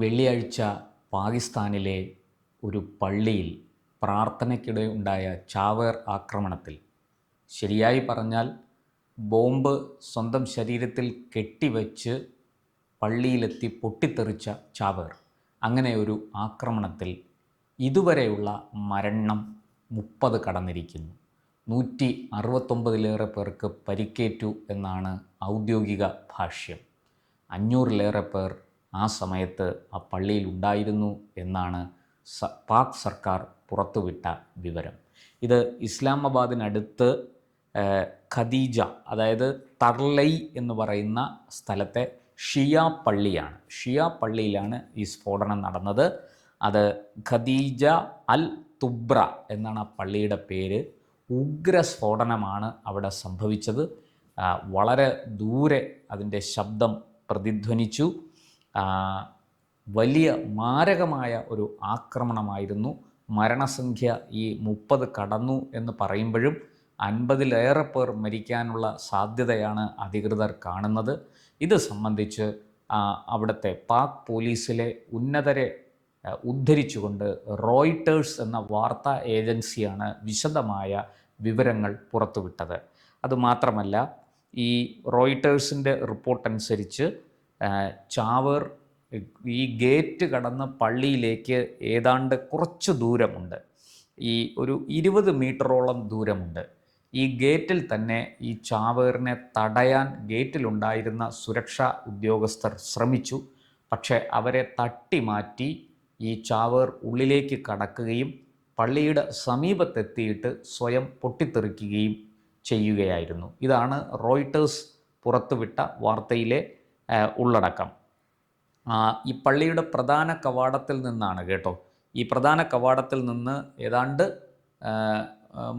വെള്ളിയാഴ്ച പാകിസ്ഥാനിലെ ഒരു പള്ളിയിൽ പ്രാർത്ഥനയ്ക്കിടെ ഉണ്ടായ ചാവേർ ആക്രമണത്തിൽ. ശരിയായി പറഞ്ഞാൽ ബോംബ് സ്വന്തം ശരീരത്തിൽ കെട്ടിവെച്ച് പള്ളിയിലെത്തി പൊട്ടിത്തെറിച്ച ചാവേർ. അങ്ങനെ ഒരു ആക്രമണത്തിൽ ഇതുവരെയുള്ള മരണം മുപ്പത് കടന്നിരിക്കുന്നു. നൂറ്റി അറുപത്തൊമ്പതിലേറെ പേർക്ക് പരിക്കേറ്റു എന്നാണ് ഔദ്യോഗിക ഭാഷ്യം. അഞ്ഞൂറിലേറെ പേർ ആ സമയത്ത് ആ പള്ളിയിൽ ഉണ്ടായിരുന്നു എന്നാണ് പാക് സർക്കാർ പുറത്തുവിട്ട വിവരം. ഇത് ഇസ്ലാമാബാദിനടുത്ത് ഖദീജ അതായത് തർലൈ എന്ന് പറയുന്ന സ്ഥലത്തെ ഷിയ പള്ളിയാണ്. ഷിയ പള്ളിയിലാണ് ഈ സ്ഫോടനം നടന്നത്. അത് ഖദീജ അൽ തുബ്ര എന്നാണ് ആ പള്ളിയുടെ പേര്. ഉഗ്ര സ്ഫോടനമാണ് അവിടെ സംഭവിച്ചത്. വളരെ ദൂരെ അതിന്റെ ശബ്ദം പ്രതിധ്വനിച്ചു. വലിയ മാരകമായ ഒരു ആക്രമണമായിരുന്നു. മരണസംഖ്യ ഈ മുപ്പത് കടന്നു എന്ന് പറയുമ്പോഴും അൻപതിലേറെ പേർ മരിക്കാനുള്ള സാധ്യതയാണ് അധികൃതർ കാണുന്നത്. ഇത് സംബന്ധിച്ച് അവിടുത്തെ പാക് പോലീസിലെ ഉന്നതരെ ഉദ്ധരിച്ചുകൊണ്ട് റോയിട്ടേഴ്സ് എന്ന വാർത്താ ഏജൻസിയാണ് വിശദമായ വിവരങ്ങൾ പുറത്തുവിട്ടത്. അതുമാത്രമല്ല ഈ റോയിട്ടേഴ്സിന്റെ റിപ്പോർട്ട് അനുസരിച്ച് ആ, ചാവേർ ഈ ഗേറ്റ് കടന്ന് പള്ളിയിലേക്ക് ഏതാണ്ട് കുറച്ച് ദൂരമുണ്ട്. ഈ ഒരു ഇരുപത് മീറ്ററോളം ദൂരമുണ്ട്. ഈ ഗേറ്റിൽ തന്നെ ഈ ചാവേറിനെ തടയാൻ ഗേറ്റിലുണ്ടായിരുന്ന സുരക്ഷാ ഉദ്യോഗസ്ഥർ ശ്രമിച്ചു. പക്ഷേ അവരെ തട്ടി മാറ്റി ഈ ചാവേർ ഉള്ളിലേക്ക് കടക്കുകയും പള്ളിയുടെ സമീപത്തെത്തിയിട്ട് സ്വയം പൊട്ടിത്തെറിക്കുകയും ചെയ്യുകയായിരുന്നു. ഇതാണ് റോയിട്ടേഴ്സ് പുറത്തുവിട്ട വാർത്തയിലെ ഉള്ളടക്കം. ഈ പള്ളിയുടെ പ്രധാന കവാടത്തിൽ നിന്നാണ് കേട്ടോ. ഈ പ്രധാന കവാടത്തിൽ നിന്ന് ഏതാണ്ട്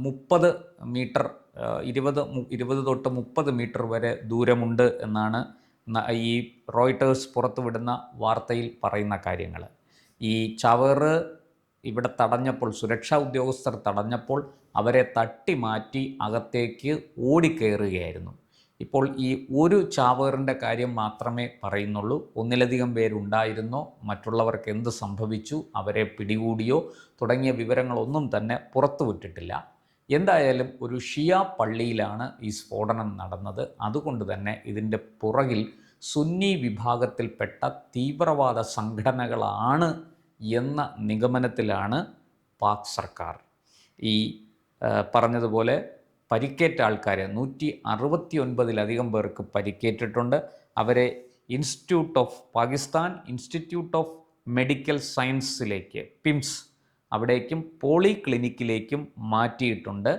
മുപ്പത് മീറ്റർ ഇരുപത് ഇരുപത് തൊട്ട് മുപ്പത് മീറ്റർ വരെ ദൂരമുണ്ട് എന്നാണ് ഈ റോയിട്ടേഴ്സ് പുറത്തുവിടുന്ന വാർത്തയിൽ പറയുന്ന കാര്യങ്ങൾ ഈ ചവറ് ഇവിടെ തടഞ്ഞപ്പോൾ സുരക്ഷാ ഉദ്യോഗസ്ഥർ തടഞ്ഞപ്പോൾ അവരെ തട്ടി മാറ്റി അകത്തേക്ക് ഓടിക്കയറുകയായിരുന്നു ഇപ്പോൾ ഈ ഒരു ചാവേറിന്റെ കാര്യം മാത്രമേ പറയുന്നുള്ളൂ. ഒന്നിലധികം പേരുണ്ടായിരുന്നോ. മറ്റുള്ളവർക്ക് എന്ത് സംഭവിച്ചു അവരെ പിടികൂടിയോ തുടങ്ങിയ വിവരങ്ങളൊന്നും തന്നെ പുറത്തുവിട്ടിട്ടില്ല എന്തായാലും ഒരു ഷിയ പള്ളിയിലാണ് ഈ സ്ഫോടനം നടന്നത്. അതുകൊണ്ട് തന്നെ ഇതിന്റെ പുറകിൽ സുന്നി വിഭാഗത്തിൽപ്പെട്ട തീവ്രവാദ സംഘടനകളാണ് എന്ന നിഗമനത്തിലാണ് പാക് സർക്കാർ. ഈ പറഞ്ഞതുപോലെ പരിക്കേറ്റ ആൾക്കാരെ നൂറ്റി അറുപത്തി ഒൻപതിലധികം പേർക്ക് പരിക്കേറ്റിട്ടുണ്ട്. അവരെ institute of Pakistan institute of medical സയൻസിലേക്ക് PIMS അവിടേക്കും പോളി ക്ലിനിക്കിലേക്കും മാറ്റിയിട്ടുണ്ട്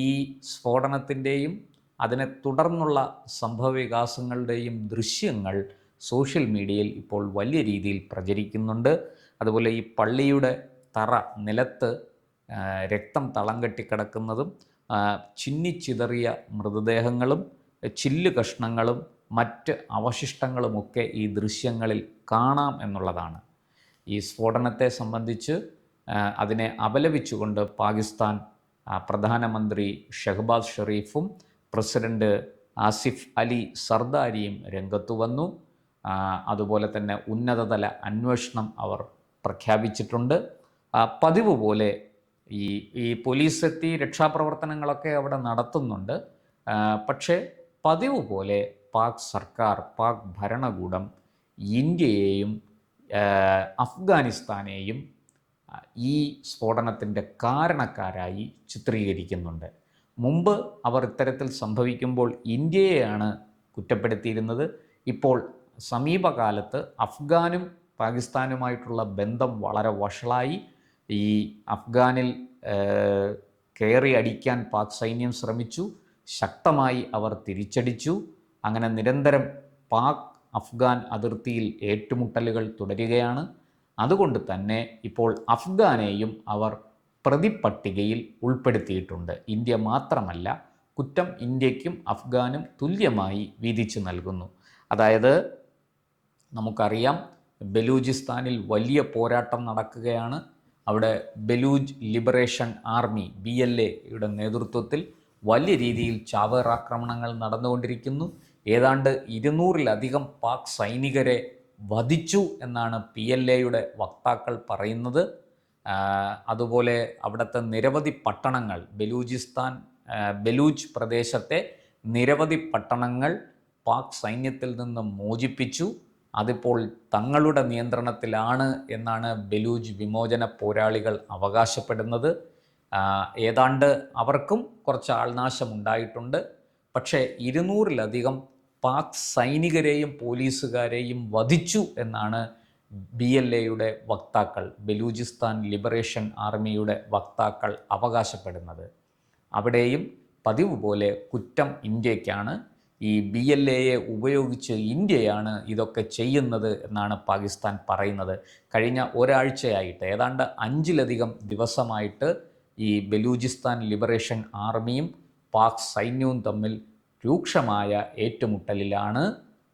ഈ സ്ഫോടനത്തിന്റെയും അതിനെ തുടർന്നുള്ള സംഭവവികാസങ്ങളുടെയും ദൃശ്യങ്ങൾ സോഷ്യൽ മീഡിയയിൽ ഇപ്പോൾ വലിയ രീതിയിൽ പ്രചരിക്കുന്നുണ്ട്. അതുപോലെ ഈ പള്ളിയുടെ തറ നിലത്ത് രക്തം തളം കെട്ടിക്കിടക്കുന്നതും ചിന്നിച്ചിതറിയ മൃതദേഹങ്ങളും ചില്ല് കഷ്ണങ്ങളും മറ്റ് അവശിഷ്ടങ്ങളുമൊക്കെ ഈ ദൃശ്യങ്ങളിൽ കാണാം എന്നുള്ളതാണ്. ഈ സ്ഫോടനത്തെ സംബന്ധിച്ച് അതിനെ അപലപിച്ചുകൊണ്ട് പാകിസ്ഥാൻ പ്രധാനമന്ത്രി ഷഹബാസ് ഷെറീഫും പ്രസിഡന്റ് ആസിഫ് അലി സർദാരിയും രംഗത്തു വന്നു. അതുപോലെ തന്നെ ഉന്നതതല അന്വേഷണം അവർ പ്രഖ്യാപിച്ചിട്ടുണ്ട്. പതിവ് പോലെ ഈ ഈ പോലീസ് എത്തി രക്ഷാപ്രവർത്തനങ്ങളൊക്കെ അവിടെ നടത്തുന്നുണ്ട്. പക്ഷേ പതിവ് പോലെ പാക് സർക്കാർ പാക് ഭരണകൂടം ഇന്ത്യയെയും അഫ്ഗാനിസ്ഥാനെയും ഈ സ്ഫോടനത്തിന്റെ കാരണക്കാരായി ചിത്രീകരിക്കുന്നുണ്ട്. മുമ്പ് അവർ ഇത്തരത്തിൽ സംഭവിക്കുമ്പോൾ ഇന്ത്യയെയാണ് കുറ്റപ്പെടുത്തിയിരുന്നത്. ഇപ്പോൾ സമീപകാലത്ത് അഫ്ഗാനും പാകിസ്ഥാനുമായിട്ടുള്ള ബന്ധം വളരെ വഷളായി. ഈ അഫ്ഗാനിൽ കയറി അടിക്കാൻ പാക് സൈന്യം ശ്രമിച്ചു. ശക്തമായി അവർ തിരിച്ചടിച്ചു. അങ്ങനെ നിരന്തരം പാക് അഫ്ഗാൻ അതിർത്തിയിൽ ഏറ്റുമുട്ടലുകൾ തുടരുകയാണ്. അതുകൊണ്ട് തന്നെ ഇപ്പോൾ അഫ്ഗാനെയും അവർ പ്രതിപട്ടികയിൽ ഉൾപ്പെടുത്തിയിട്ടുണ്ട്. ഇന്ത്യ മാത്രമല്ല കുറ്റം ഇന്ത്യക്കും അഫ്ഗാനും തുല്യമായി വീതിച്ചു നൽകുന്നു. അതായത് നമുക്കറിയാം ബലൂചിസ്ഥാനിൽ വലിയ പോരാട്ടം നടക്കുകയാണ്. അവിടെ Baloch liberation army B L എയുടെ നേതൃത്വത്തിൽ വലിയ രീതിയിൽ ചാവേറാക്രമണങ്ങൾ നടന്നുകൊണ്ടിരിക്കുന്നു. ഏതാണ്ട് ഇരുന്നൂറിലധികം പാക് സൈനികരെ വധിച്ചു എന്നാണ് പി എൽ എയുടെ വക്താക്കൾ പറയുന്നത്. അതുപോലെ അവിടുത്തെ നിരവധി പട്ടണങ്ങൾ ബലൂചിസ്ഥാൻ ബലൂജ് പ്രദേശത്തെ നിരവധി പട്ടണങ്ങൾ പാക് സൈന്യത്തിൽ നിന്ന് മോചിപ്പിച്ചു. അതിപ്പോൾ തങ്ങളുടെ നിയന്ത്രണത്തിലാണ് എന്നാണ് ബലൂജ് വിമോചന പോരാളികൾ അവകാശപ്പെടുന്നത്. ഏതാണ്ട് അവർക്കും കുറച്ച് ആൾനാശമുണ്ടായിട്ടുണ്ട്. പക്ഷേ ഇരുന്നൂറിലധികം പാക് സൈനികരെയും പോലീസുകാരെയും വധിച്ചു എന്നാണ് ബി എൽ എയുടെ വക്താക്കൾ ബലൂചിസ്ഥാൻ ലിബറേഷൻ ആർമിയുടെ വക്താക്കൾ അവകാശപ്പെടുന്നത്. അവിടെയും പതിവ് പോലെ കുറ്റം ഇന്ത്യക്കാണ്. ഈ ബി എൽ എയെ ഉപയോഗിച്ച് ഇന്ത്യയാണ് ഇതൊക്കെ ചെയ്യുന്നത് എന്നാണ് പാകിസ്ഥാൻ പറയുന്നത്. കഴിഞ്ഞ ഒരാഴ്ചയായിട്ട് ഏതാണ്ട് അഞ്ചിലധികം ദിവസമായിട്ട് ഈ ബലൂചിസ്ഥാൻ ലിബറേഷൻ ആർമിയും പാക് സൈന്യവും തമ്മിൽ രൂക്ഷമായ ഏറ്റുമുട്ടലിലാണ്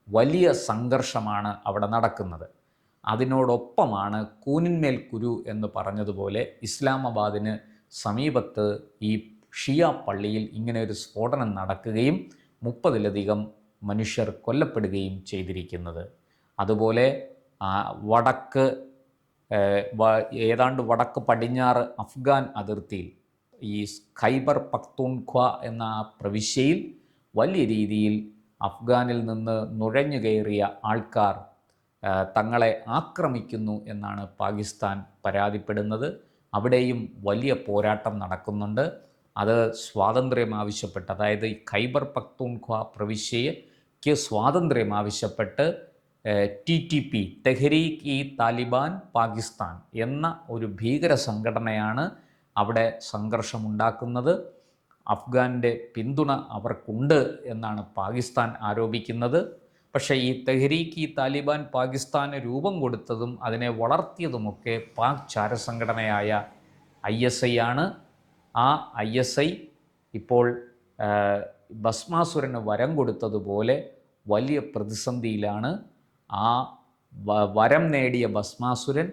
വലിയ സംഘർഷമാണ് അവിടെ നടക്കുന്നത്. അതിനോടൊപ്പമാണ് കൂനിന്മേൽ കുരു എന്ന് പറഞ്ഞതുപോലെ ഇസ്ലാമാബാദിന് സമീപത്ത് ഈ ഷിയ പള്ളിയിൽ ഇങ്ങനെ ഒരു സ്ഫോടനം നടക്കുകയും മുപ്പതിലധികം മനുഷ്യർ കൊല്ലപ്പെടുകയും ചെയ്തിരിക്കുന്നത്. അതുപോലെ വടക്ക് ഏതാണ്ട് വടക്ക് പടിഞ്ഞാറ് അഫ്ഗാൻ അതിർത്തിയിൽ ഈ ഖൈബർ പക്തൂൺഖ്വ എന്ന പ്രവിശ്യയിൽ വലിയ രീതിയിൽ അഫ്ഗാനിൽ നിന്ന് നുഴഞ്ഞു കയറിയ ആൾക്കാർ തങ്ങളെ ആക്രമിക്കുന്നു എന്നാണ് പാകിസ്ഥാൻ പരാതിപ്പെടുന്നത്. അവിടെയും വലിയ പോരാട്ടം നടക്കുന്നുണ്ട്. അത് സ്വാതന്ത്ര്യം ആവശ്യപ്പെട്ട് അതായത് ഖൈബർ പക്തൂൺഖ്വ പ്രവിശ്യയ്ക്ക് സ്വാതന്ത്ര്യം ആവശ്യപ്പെട്ട് T T P Tehreek e Taliban Pakistan എന്ന ഒരു ഭീകര സംഘടനയാണ് അവിടെ സംഘർഷമുണ്ടാക്കുന്നത്. അഫ്ഗാന്റെ പിന്തുണ അവർക്കുണ്ട് എന്നാണ് പാകിസ്ഥാൻ ആരോപിക്കുന്നത്. പക്ഷേ ഈ തെഹരീക്ക് ഇ താലിബാൻ പാകിസ്ഥാന് രൂപം കൊടുത്തതും അതിനെ വളർത്തിയതുമൊക്കെ പാക് ചാരസംഘടനയായ ഐ എസ് ഐ ആണ്. ആ ഐ എസ് ഐ ഇപ്പോൾ ഭസ്മാസുരന് വരം കൊടുത്തതുപോലെ വലിയ പ്രതിസന്ധിയിലാണ്. ആ വരം നേടിയ ഭസ്മാസുരൻ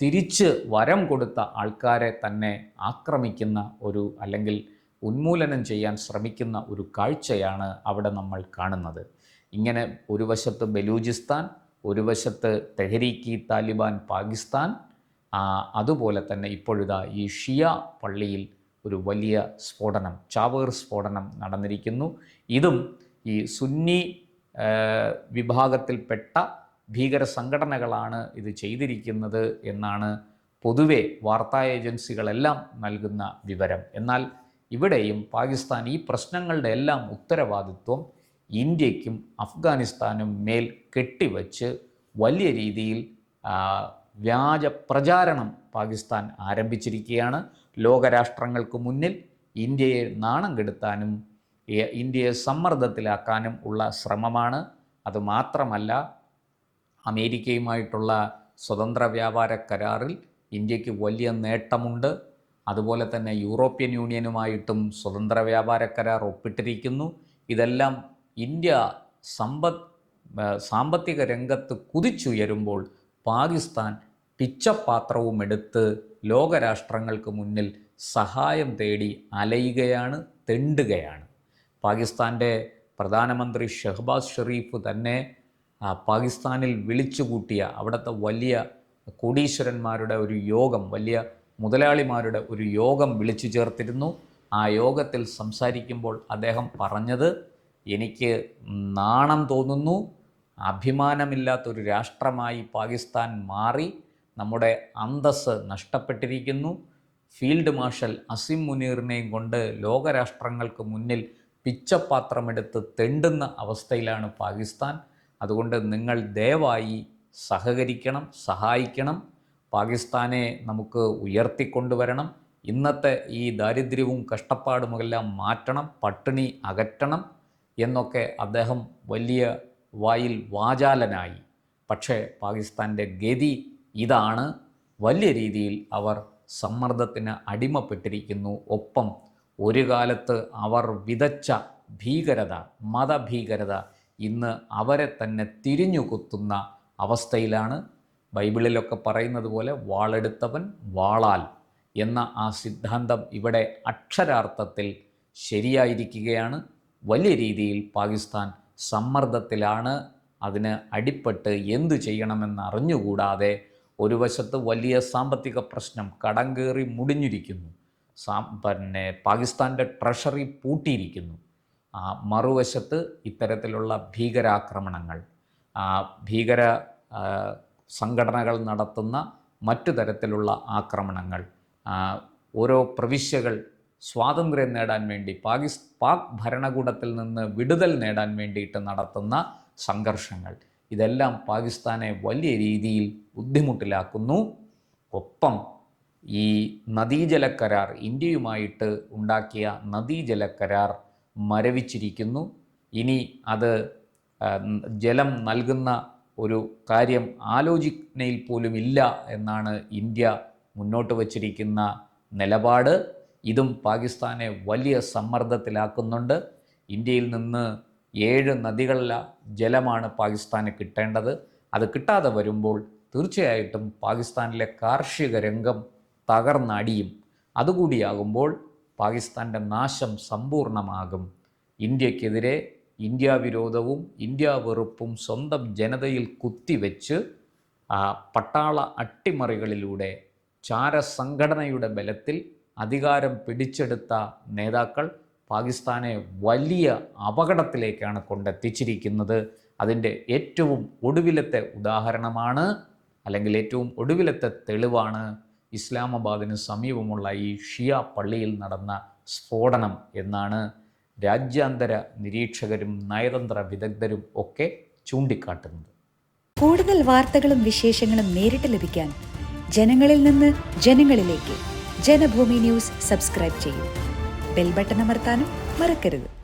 തിരിച്ച് വരം കൊടുത്ത ആൾക്കാരെ തന്നെ ആക്രമിക്കുന്ന ഒരു അല്ലെങ്കിൽ ഉന്മൂലനം ചെയ്യാൻ ശ്രമിക്കുന്ന ഒരു കാഴ്ചയാണ് അവിടെ നമ്മൾ കാണുന്നത്. ഇങ്ങനെ ഒരു വശത്ത് ബലൂചിസ്ഥാൻ ഒരു വശത്ത് തെഹരീക്കി താലിബാൻ പാകിസ്ഥാൻ അതുപോലെ തന്നെ ഇപ്പോഴിതാ ഈ ഷിയ പള്ളിയിൽ ഒരു വലിയ സ്ഫോടനം ചാവേർ സ്ഫോടനം നടന്നിരിക്കുന്നു. ഇതും ഈ സുന്നി വിഭാഗത്തിൽപ്പെട്ട ഭീകര സംഘടനകളാണ് ഇത് ചെയ്തിരിക്കുന്നത് എന്നാണ് പൊതുവെ വാർത്താ ഏജൻസികളെല്ലാം നൽകുന്ന വിവരം. എന്നാൽ ഇവിടെയും പാകിസ്ഥാൻ ഈ പ്രശ്നങ്ങളുടെ എല്ലാം ഉത്തരവാദിത്വം ഇന്ത്യക്കും അഫ്ഗാനിസ്ഥാനും മേൽ കെട്ടിവച്ച് വലിയ രീതിയിൽ വ്യാജ പ്രചാരണം പാകിസ്ഥാൻ ആരംഭിച്ചിരിക്കുകയാണ്. ലോകരാഷ്ട്രങ്ങൾക്ക് മുന്നിൽ ഇന്ത്യയെ നാണം കെടുത്താനും ഇന്ത്യയെ സമ്മർദ്ദത്തിലാക്കാനും ഉള്ള ശ്രമമാണ്. അതുമാത്രമല്ല അമേരിക്കയുമായിട്ടുള്ള സ്വതന്ത്ര വ്യാപാര കരാറിൽ ഇന്ത്യയ്ക്ക് വലിയ നേട്ടമുണ്ട്. അതുപോലെ തന്നെ യൂറോപ്യൻ യൂണിയനുമായിട്ടും സ്വതന്ത്ര വ്യാപാര കരാർ ഒപ്പിട്ടിരിക്കുന്നു. ഇതെല്ലാം ഇന്ത്യ സമ്പദ് സാമ്പത്തിക രംഗത്ത് കുതിച്ചുയരുമ്പോൾ പാകിസ്ഥാൻ പിച്ചപാത്രവും എടുത്ത് ലോകരാഷ്ട്രങ്ങൾക്ക് മുന്നിൽ സഹായം തേടി അലയുകയാണ് തെണ്ടുകയാണ്. പാകിസ്ഥാന്റെ പ്രധാനമന്ത്രി ഷഹബാസ് ഷെറീഫ് തന്നെ പാകിസ്ഥാനിൽ വിളിച്ചുകൂട്ടിയ അവിടുത്തെ വലിയ കോടീശ്വരന്മാരുടെ ഒരു യോഗം വലിയ മുതലാളിമാരുടെ ഒരു യോഗം വിളിച്ചു ചേർത്തിരുന്നു. ആ യോഗത്തിൽ സംസാരിക്കുമ്പോൾ അദ്ദേഹം പറഞ്ഞത് എനിക്ക് നാണം തോന്നുന്നു അഭിമാനമില്ലാത്തൊരു രാഷ്ട്രമായി പാകിസ്ഥാൻ മാറി നമ്മുടെ അന്തസ് നഷ്ടപ്പെട്ടിരിക്കുന്നു. ഫീൽഡ് മാർഷൽ അസിം മുനീറിനെയും കൊണ്ട് ലോകരാഷ്ട്രങ്ങൾക്ക് മുന്നിൽ പിച്ചപാത്രമെടുത്ത് തെണ്ടുന്ന അവസ്ഥയിലാണ് പാകിസ്ഥാൻ. അതുകൊണ്ട് നിങ്ങൾ ദയവായി സഹകരിക്കണം സഹായിക്കണം. പാകിസ്ഥാനെ നമുക്ക് ഉയർത്തിക്കൊണ്ടുവരണം. ഇന്നത്തെ ഈ ദാരിദ്ര്യവും കഷ്ടപ്പാടുമെല്ലാം മാറ്റണം പട്ടിണി അകറ്റണം എന്നൊക്കെ അദ്ദേഹം വലിയ വായിൽ വാചാലനായി. പക്ഷേ പാകിസ്ഥാന്റെ ഗതി ഇതാണ് വലിയ രീതിയിൽ അവർ സമ്മർദ്ദത്തിന് അടിമപ്പെട്ടിരിക്കുന്നു. ഒപ്പം ഒരു കാലത്ത് അവർ വിതച്ച ഭീകരത മതഭീകരത ഇന്ന് അവരെ തന്നെ തിരിഞ്ഞു കുത്തുന്ന അവസ്ഥയിലാണ്. ബൈബിളിലൊക്കെ പറയുന്നത് പോലെ വാളെടുത്തവൻ വാളാൽ എന്ന ആ സിദ്ധാന്തം ഇവിടെ അക്ഷരാർത്ഥത്തിൽ ശരിയായിരിക്കുകയാണ്. വലിയ രീതിയിൽ പാകിസ്ഥാൻ സമ്മർദ്ദത്തിലാണ് അതിന് അടിപ്പെട്ട് എന്തു ചെയ്യണമെന്ന് അറിഞ്ഞുകൂടാതെ ഒരു വശത്ത് വലിയ സാമ്പത്തിക പ്രശ്നം കടം കയറി മുടിഞ്ഞിരിക്കുന്നു. സാ പിന്നെ പാകിസ്ഥാന്റെ ട്രഷറി പൂട്ടിയിരിക്കുന്നു. മറുവശത്ത് ഇത്തരത്തിലുള്ള ഭീകരാക്രമണങ്ങൾ ഭീകര സംഘടനകൾ നടത്തുന്ന മറ്റു തരത്തിലുള്ള ആക്രമണങ്ങൾ ഓരോ പ്രവിശ്യകൾ സ്വാതന്ത്ര്യം നേടാൻ വേണ്ടി പാകിസ് പാക് ഭരണകൂടത്തിൽ നിന്ന് വിടുതൽ നേടാൻ വേണ്ടിയിട്ട് നടത്തുന്ന സംഘർഷങ്ങൾ. ഇതെല്ലാം പാകിസ്ഥാനെ വലിയ രീതിയിൽ ബുദ്ധിമുട്ടിലാക്കുന്നു. ഒപ്പം ഈ നദീജല കരാർ ഇന്ത്യയുമായിട്ട് ഉണ്ടാക്കിയ നദീജല കരാർ മരവിച്ചിരിക്കുന്നു. ഇനി അത് ജലം നൽകുന്ന ഒരു കാര്യം ആലോചനയിൽ പോലും ഇല്ല എന്നാണ് ഇന്ത്യ മുന്നോട്ട് വച്ചിരിക്കുന്ന നിലപാട്. ഇതും പാകിസ്ഥാനെ വലിയ സമ്മർദ്ദത്തിലാക്കുന്നുണ്ട്. ഇന്ത്യയിൽ നിന്ന് ഏഴ് നദികളിലെ ജലമാണ് പാകിസ്ഥാന് കിട്ടേണ്ടത്. അത് കിട്ടാതെ വരുമ്പോൾ തീർച്ചയായിട്ടും പാകിസ്ഥാനിലെ കാർഷിക രംഗം തകർന്നടിയും. അതുകൂടിയാകുമ്പോൾ പാകിസ്ഥാന്റെ നാശം സമ്പൂർണമാകും. ഇന്ത്യക്കെതിരെ ഇന്ത്യ വിരോധവും ഇന്ത്യ വെറുപ്പും സ്വന്തം ജനതയിൽ കുത്തിവെച്ച് പട്ടാള അട്ടിമറികളിലൂടെ ചാരസംഘടനയുടെ ബലത്തിൽ അധികാരം പിടിച്ചെടുത്ത നേതാക്കൾ പാകിസ്ഥാനെ വലിയ അപകടത്തിലേക്കാണ് കൊണ്ടെത്തിച്ചിരിക്കുന്നത്. അതിന്റെ ഏറ്റവും ഒടുവിലത്തെ ഉദാഹരണമാണ് അല്ലെങ്കിൽ ഏറ്റവും ഒടുവിലത്തെ തെളിവാണ് ഇസ്ലാമാബാദിന് സമീപമുള്ള ഈ ഷിയ പള്ളിയിൽ നടന്ന സ്ഫോടനം എന്നാണ് രാജ്യാന്തര നിരീക്ഷകരും നയതന്ത്ര വിദഗ്ധരും ഒക്കെ ചൂണ്ടിക്കാട്ടുന്നത്. കൂടുതൽ വാർത്തകളും വിശേഷങ്ങളും നേരിട്ട് ലഭിക്കാൻ ജനങ്ങളിൽ നിന്ന് ജനങ്ങളിലേക്ക് ജനഭൂമി ന്യൂസ് സബ്സ്ക്രൈബ് ചെയ്യൂ. ബെൽ ബട്ടൺ അമർത്താനും മറക്കരുത്.